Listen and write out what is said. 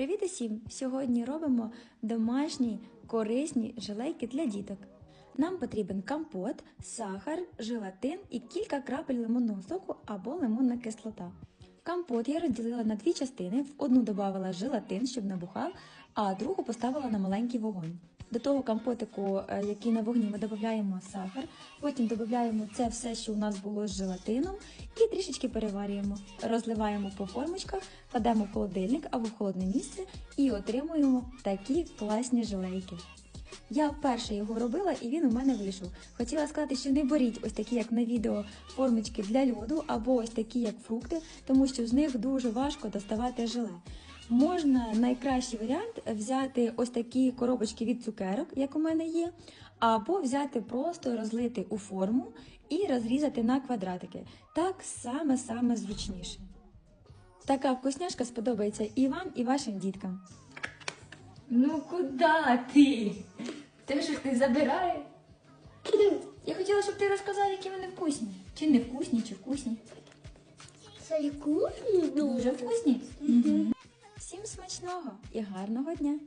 Привіт усім! Сьогодні робимо домашні корисні желейки для діток. Нам потрібен компот, сахар, желатин і кілька крапель лимонного соку або лимонна кислота. Компот я розділила на дві частини. В одну додавала желатин, щоб набухав, а другу поставила на маленький вогонь. До того компотику, е, який на вогні, ми додаємо сахар, потім додаємо це все, що у нас було з желатином, і трішечки переварюємо. Розливаємо по формочках, кладемо в холодильник або в холодне місце і отримуємо такі класні желейки. Я вперше його робила і він у мене вийшов. Хотіла сказати, що не беріть ось такі, як на відео, формочки для льоду або ось такі, як фрукти, тому що з них дуже важко доставати желе. Можна найкращий варіант взяти ось такі коробочки від цукерок, як у мене є, або взяти просто розлити у форму і розрізати на квадратики. Так саме саме зручніше. Така вкусняшка сподобається і вам, і вашим діткам. Ну куди ти? Ти ж ти забирає. Я хотіла, щоб ти розказав, які вони вкусні. Чи не вкусні, чи вкусні. Це вкусні Дуже вкусні. Всім смачного і гарного дня!